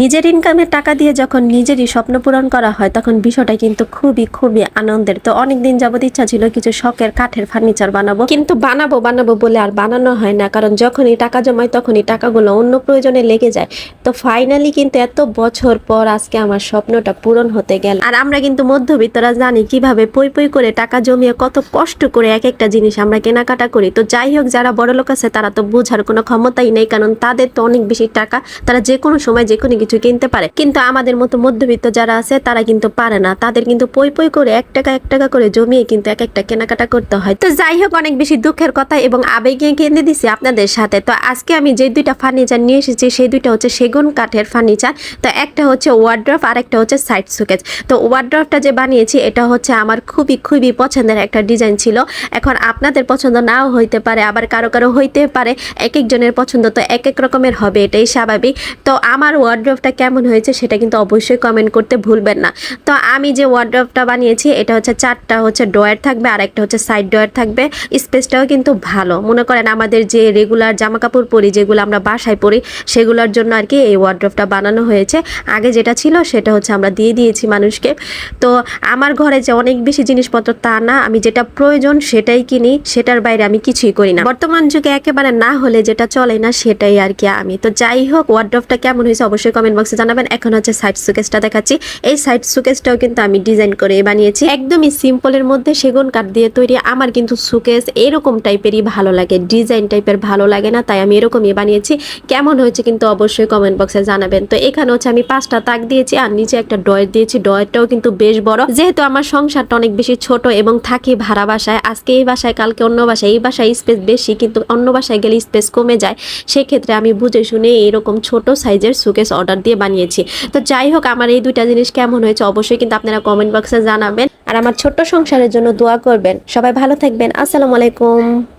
নিজের ইনকামের টাকা দিয়ে যখন নিজেরই স্বপ্ন পূরণ করা হয়, তখন বিষয়টা কিন্তু খুবই খুবই আনন্দের। তো অনেকদিন যাবত ইচ্ছা ছিল কিছু শখের কাঠের ফার্নিচার বানাবো। কিন্তু বানাবো বানাবো বলে আর বানানো হয় না। কারণ যখনই টাকা জমায়, তখনই টাকাগুলো অন্য প্রয়োজনে লেগে যায়। তো ফাইনালি কিন্তু এত বছর পর আজকে আমার স্বপ্নটা পূরণ হতে গেল। আর আমরা কিন্তু মধ্যবিত্তরা জানি কীভাবে পই পই করে টাকা জমিয়ে কত কষ্ট করে এক একটা জিনিস আমরা কেনাকাটা করি। তো যাই হোক, যারা বড় লোক আছে তারা তো বোঝার কোনো ক্ষমতাই নেই, কারণ তাদের তো অনেক বেশি টাকা তারা যে কোনো সময় যে কোনো কিছু কিনতে পারে। কিন্তু আমাদের মতো মধ্যবিত্ত যারা আছে তারা কিন্তু পারে না। তাদের কিন্তু পই পই করে এক টাকা এক টাকা করে জমিয়ে কিন্তু এক একটা কেনাকাটা করতে হয়। তো যাই হোক, অনেক বেশি দুঃখের কথা এবং আবেগে কিনে দিছি আপনাদের সাথে। তো আজকে আমি যে দুইটা ফার্নিচার নিয়ে এসেছি, সেই দুইটা হচ্ছে সেগুন কাঠের ফার্নিচার। তো একটা হচ্ছে ওয়ার্ড্রফ আর একটা হচ্ছে সাইড সুকেজ তো ওয়ার্ড্রফটা যে বানিয়েছি, এটা হচ্ছে আমার খুবই খুবই পছন্দের একটা ডিজাইন ছিল। এখন আপনাদের পছন্দ নাও হইতে পারে, আবার কারও কারও হইতে পারে এক একজনের পছন্দ। তো এক এক রকমের হবে, এটাই স্বাভাবিক। তো আমার ওয়ার্ড্রফটা কেমন হয়েছে, সেটা কিন্তু অবশ্যই কমেন্ট করতে ভুলবেন না। তো আমি যে ওয়ার্ড্রফটা বানিয়েছি, এটা হচ্ছে চারটা হচ্ছে ড্রয়ার থাকবে আর একটা হচ্ছে সাইড ড্রয়ার থাকবে। স্পেসটাও কিন্তু ভালো। মনে করেন আমাদের যে রেগুলার জামা কাপড় পরি, যেগুলো আমরা বাসায় পরি, সেগুলোর জন্য আর কি এই ওয়ার্ড্রফটা বানানো হয়েছে। আগে যেটা ছিল সেটা হচ্ছে আমরা দিয়ে দিয়েছি মানুষকে। তো আমার ঘরে যে অনেক বেশি জিনিসপত্র তা না, আমি যেটা প্রয়োজন সেটাই কিনি, সেটার বাইরে আমি কিছুই করি না। বর্তমান যুগে একেবারে না হলে যেটা চলে না, সেটাই আর কি আমি। তো যাই হোক ওয়ার্ড্রফটা কেমন হয়েছে অবশ্যই কমেন্ট বক্সে জানাবেন। এখন হচ্ছে সাইড সুকেসটা দেখাচ্ছি। এই সাইড সুকেসটাও কিন্তু আমি ডিজাইন করে বানিয়েছি। একদমই সিম্পলের মধ্যে সেগুন কাঠ দিয়ে তৈরি। আমার কিন্তু সুকেস এরকম টাইপেরই ভালো লাগে। ডিজাইন টাইপের ভালো লাগে না, তাই আমি এরকমই বানিয়েছি। কেমন হয়েছে কিন্তু অবশ্যই কমেন্ট বক্সে জানাবেন। তো এখানে হচ্ছে আমি পাঁচটা তাক দিয়েছি আর নিচে একটা ডয়ের দিয়েছি। ডয়েরটাও কিন্তু বেশ বড়। যেহেতু আমার সংসারটা অনেক বেশি ছোট এবং থাকি ভাড়া বাসায়, আজকে এই বাসায়, কালকে অন্য বাসায়, এই বাসায় স্পেস বেশি কিন্তু অন্য বাসায় গেলে স্পেস কমে যায়। সেক্ষেত্রে আমি বুঝে শুনে এরকম ছোট সাইজের সুকেস অর্ডার দিয়ে বানিয়েছি। তো যাই হোক, আমার এই দুইটা জিনিস কেমন হয়েছে অবশ্যই কিন্তু আপনারা কমেন্ট বক্সে জানাবেন। আর আমার ছোট্ট সংসারের জন্য দোয়া করবেন। সবাই ভালো থাকবেন। আসসালামু আলাইকুম।